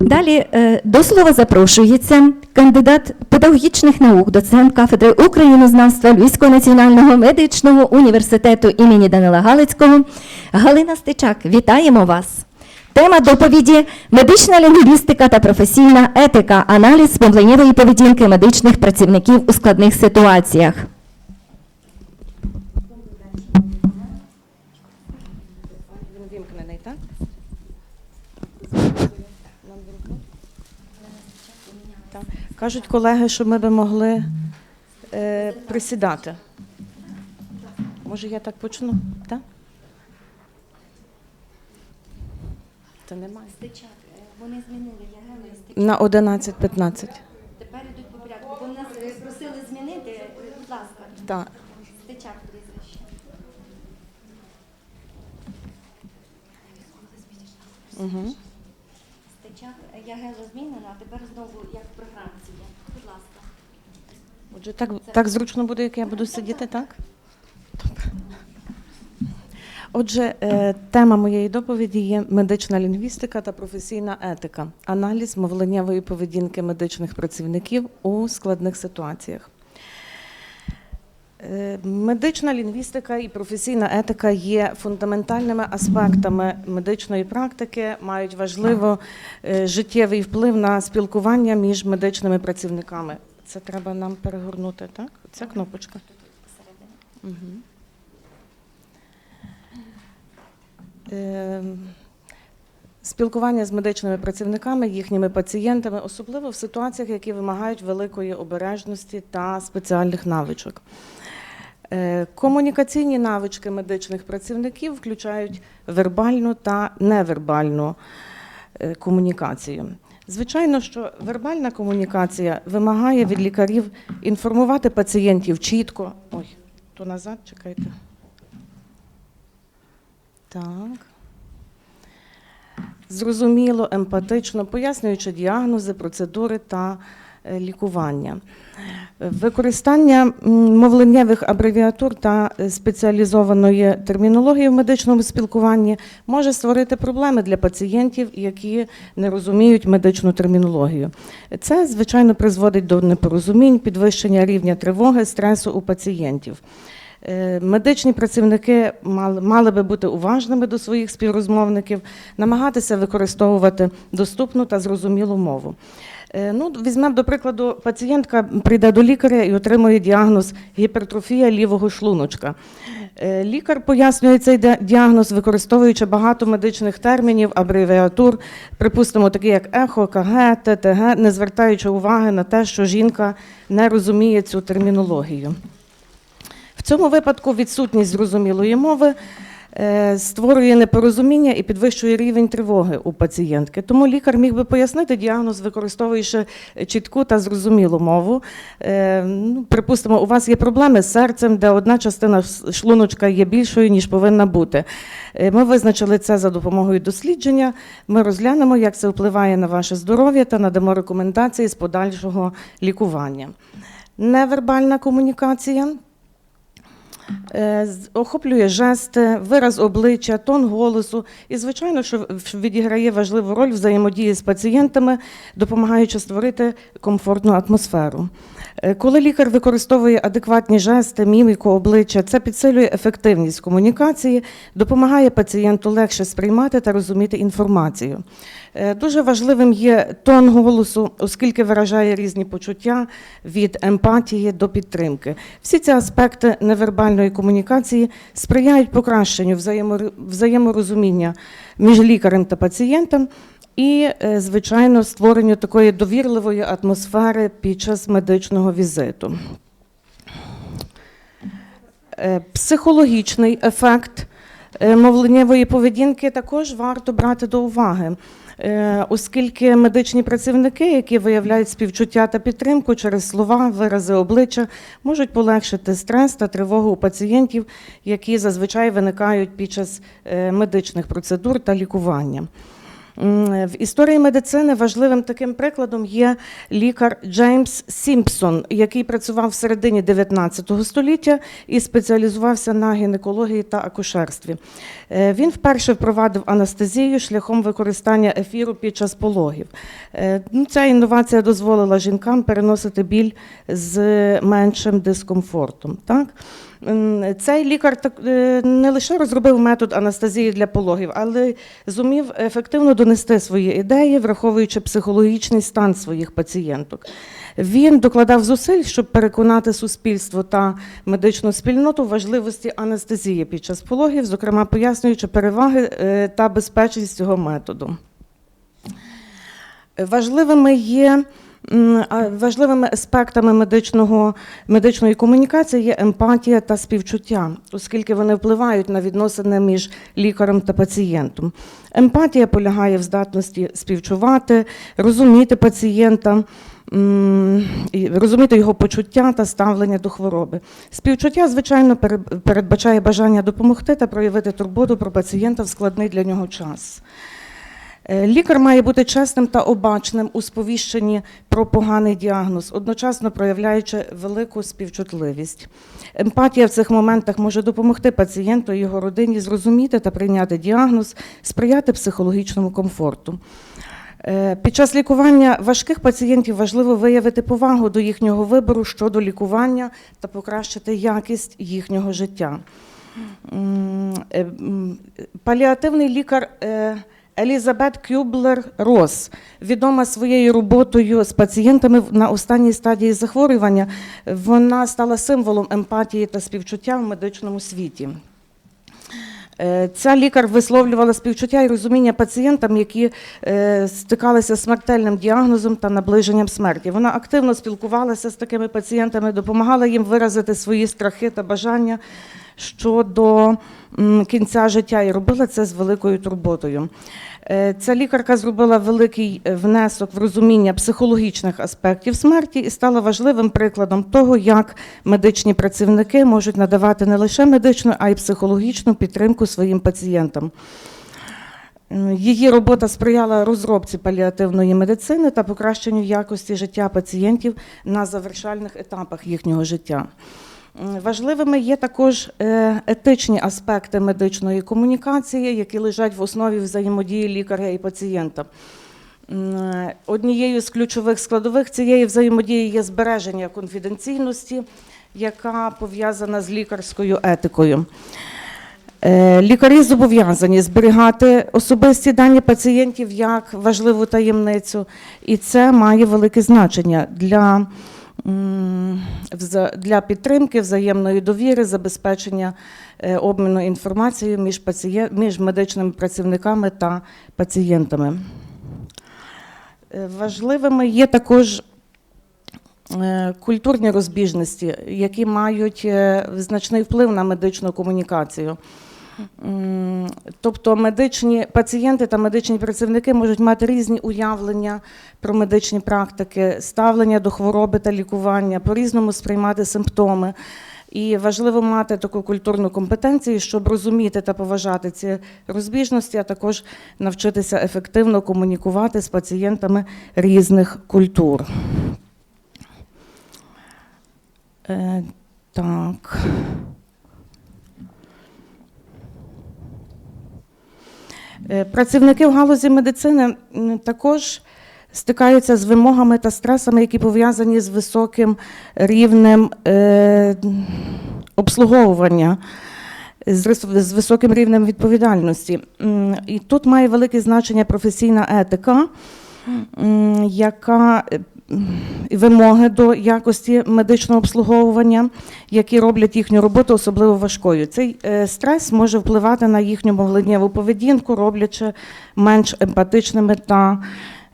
Далі е, до слова запрошується кандидат педагогічних наук, доцент кафедри українознавства Львівського національного медичного університету імені Данила Галицького Галина Стечак. Вітаємо вас! Тема доповіді медична лінгвістика та професійна етика, аналіз мовленнєвої поведінки медичних працівників у складних ситуаціях. Він вімкнений, так? Так. Кажуть колеги, що ми би могли е, присідати. Може, я так почну? Так? Та немає. Вони змінили ягели, На 11.15. тепер йдуть по порядку, бо нас просили змінити, будь ласка, Так. стечак прізвище. Угу. Стечак Ягело змінено, а тепер знову як в програмці є. Будь ласка. Отже, так, так зручно буде, як я буду сидіти, так? Отже, е, тема моєї доповіді є медична лінгвістика та професійна етика, аналіз мовленнєвої поведінки медичних працівників у складних ситуаціях. Е, Медична лінгвістика і професійна етика є фундаментальними аспектами медичної практики, мають важливо е, життєвий вплив на спілкування між медичними працівниками. Це треба нам перегорнути, так? Ця кнопочка. Угу. Е, Спілкування з медичними працівниками, їхніми пацієнтами, особливо в ситуаціях, які вимагають великої обережності та спеціальних навичок. Е, Комунікаційні навички медичних працівників включають вербальну та невербальну е, комунікацію. Звичайно, що вербальна комунікація вимагає від лікарів інформувати пацієнтів чітко. Ой, то назад чекайте. Так. Зрозуміло, емпатично, пояснюючи діагнози, процедури та лікування. Використання мовленнєвих абревіатур та е, спеціалізованої термінології в медичному спілкуванні може створити проблеми для пацієнтів, які не розуміють медичну термінологію. Це, звичайно, призводить до непорозумінь, підвищення рівня тривоги, стресу у пацієнтів. Е, Медичні працівники мали, мали би бути уважними до своїх співрозмовників, намагатися використовувати доступну та зрозумілу мову. Е, Ну, візьмемо до прикладу, пацієнтка прийде до лікаря і отримує діагноз гіпертрофія лівого шлуночка. Е, Лікар пояснює цей діагноз, використовуючи багато медичних термінів, абревіатур, припустимо, такі як ехо, КГ, ТТГ, не звертаючи уваги на те, що жінка не розуміє цю термінологію. Цьому випадку відсутність зрозумілої мови е, створює непорозуміння і підвищує рівень тривоги у пацієнтки. Тому лікар міг би пояснити діагноз, використовуючи чітку та зрозумілу мову. Е, ну, Припустимо, у вас є проблеми з серцем, де одна частина шлуночка є більшою, ніж повинна бути. Е, Ми визначили це за допомогою дослідження. Ми розглянемо, як це впливає на ваше здоров'я та надамо рекомендації з подальшого лікування. Невербальна комунікація. Е, Охоплює жести, вираз обличчя, тон голосу і, звичайно, що відіграє важливу роль взаємодії з пацієнтами, допомагаючи створити комфортну атмосферу. Е, Коли лікар використовує адекватні жести, міміку обличчя, це підсилює ефективність комунікації, допомагає пацієнту легше сприймати та розуміти інформацію. Е, Дуже важливим є тон голосу, оскільки виражає різні почуття від емпатії до підтримки. Всі ці аспекти невербальної комунікації сприяють покращенню взаєморозуміння між лікарем та пацієнтом і, е, звичайно, створенню такої довірливої атмосфери під час медичного візиту. Е, Психологічний ефект е, мовленнєвої поведінки також варто брати до уваги, оскільки медичні працівники, які виявляють співчуття та підтримку через слова, вирази обличчя, можуть полегшити стрес та тривогу у пацієнтів, які зазвичай виникають під час е, медичних процедур та лікування. В історії медицини важливим таким прикладом є лікар Джеймс Сімпсон, який працював в середині 19 століття і спеціалізувався на гінекології та акушерстві. Е, Він вперше впровадив анестезію шляхом використання ефіру під час пологів. Е, ну, Ця інновація дозволила жінкам переносити біль з меншим дискомфортом. Так? Цей лікар так, е, не лише розробив метод анестезії для пологів, але зумів ефективно донести свої ідеї, враховуючи психологічний стан своїх пацієнток. Він докладав зусиль, щоб переконати суспільство та медичну спільноту важливості анестезії під час пологів, зокрема пояснюючи переваги е, та безпечність цього методу. Важливими є важливими аспектами медичного, медичної комунікації є емпатія та співчуття, оскільки вони впливають на відносини між лікарем та пацієнтом. Емпатія полягає в здатності співчувати, розуміти пацієнта. Розуміти його почуття та ставлення до хвороби. Співчуття, звичайно, пере- передбачає бажання допомогти та проявити турботу про пацієнта в складний для нього час. Е, Лікар має бути чесним та обачним у сповіщенні про поганий діагноз, одночасно проявляючи велику співчутливість. Емпатія в цих моментах може допомогти пацієнту і його родині зрозуміти та прийняти діагноз, сприяти психологічному комфорту. Е, Під час лікування важких пацієнтів важливо виявити повагу до їхнього вибору щодо лікування та покращити якість їхнього життя. Е, Паліативний лікар Елізабет Кюблер Рос, відома своєю роботою з пацієнтами на останній стадії захворювання, вона стала символом емпатії та співчуття в медичному світі. Е, Ця лікар висловлювала співчуття і розуміння пацієнтам, які е, стикалися з смертельним діагнозом та наближенням смерті. Вона активно спілкувалася з такими пацієнтами, допомагала їм виразити свої страхи та бажання щодо кінця життя і робила це з великою турботою. Е, Ця лікарка зробила великий е, внесок в розуміння психологічних аспектів смерті і стала важливим прикладом того, як медичні працівники можуть надавати не лише медичну, а й психологічну підтримку своїм пацієнтам. Її робота сприяла розробці паліативної медицини та покращенню якості життя пацієнтів на завершальних етапах їхнього життя. Важливими є також е, етичні аспекти медичної комунікації, які лежать в основі взаємодії лікаря і пацієнта. Е, Однією з ключових складових цієї взаємодії є збереження конфіденційності, яка пов'язана з лікарською етикою. Е, Лікарі зобов'язані зберігати особисті дані пацієнтів як важливу таємницю, і це має велике значення для, для підтримки взаємної довіри, забезпечення е, обміну інформацією між, пацієн... між медичними працівниками та пацієнтами. Е, Важливими є також е, культурні розбіжності, які мають значний вплив на медичну комунікацію. Тобто медичні пацієнти та медичні працівники можуть мати різні уявлення про медичні практики, ставлення до хвороби та лікування, по-різному сприймати симптоми. І важливо мати таку культурну компетенцію, щоб розуміти та поважати ці розбіжності, а також навчитися ефективно комунікувати з пацієнтами різних культур. Е, так. Працівники в галузі медицини також стикаються з вимогами та стресами, які пов'язані з високим рівнем е, обслуговування, з, високим рівнем відповідальності. І тут має велике значення професійна етика, яка е, вимоги до якості медичного обслуговування, які роблять їхню роботу особливо важкою. Цей е, стрес може впливати на їхню мовленнєву поведінку, роблячи менш емпатичними та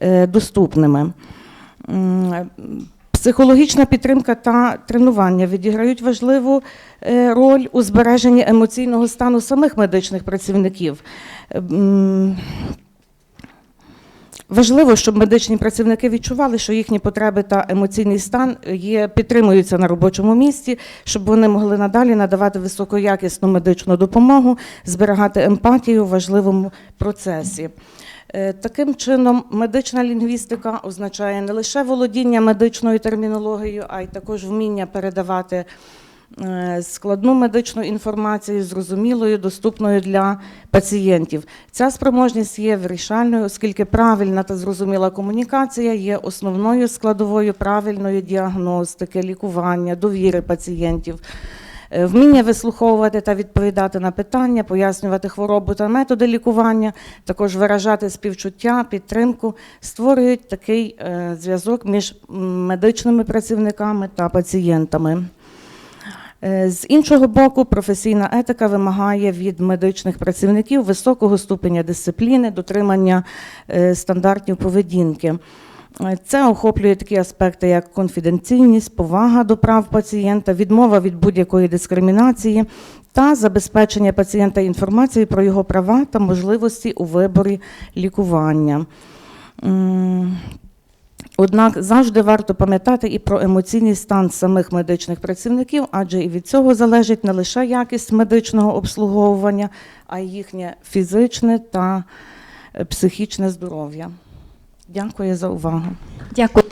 е, доступними. Психологічна підтримка та тренування відіграють важливу е, роль у збереженні емоційного стану самих медичних працівників. Важливо, щоб медичні працівники відчували, що їхні потреби та емоційний стан є, підтримуються на робочому місці, щоб вони могли надалі надавати високоякісну медичну допомогу, зберігати емпатію у важливому процесі. Е, Таким чином, медична лінгвістика означає не лише володіння медичною термінологією, а й також вміння передавати складну медичну інформацію, зрозумілою, доступною для пацієнтів. Ця спроможність є вирішальною, оскільки правильна та зрозуміла комунікація є основною складовою правильної діагностики, лікування, довіри пацієнтів. Е, Вміння вислуховувати та відповідати на питання, пояснювати хворобу та методи лікування, також виражати співчуття, підтримку, створюють такий е, зв'язок між медичними працівниками та пацієнтами. Е, З іншого боку, професійна етика вимагає від медичних працівників високого ступеня дисципліни, дотримання е, стандартів поведінки. Е, Це охоплює такі аспекти, як конфіденційність, повага до прав пацієнта, відмова від будь-якої дискримінації та забезпечення пацієнта інформацією про його права та можливості у виборі лікування. Однак завжди варто пам'ятати і про емоційний стан самих медичних працівників, адже і від цього залежить не лише якість медичного обслуговування, а й їхнє фізичне та е, психічне здоров'я. Дякую за увагу. Дякую.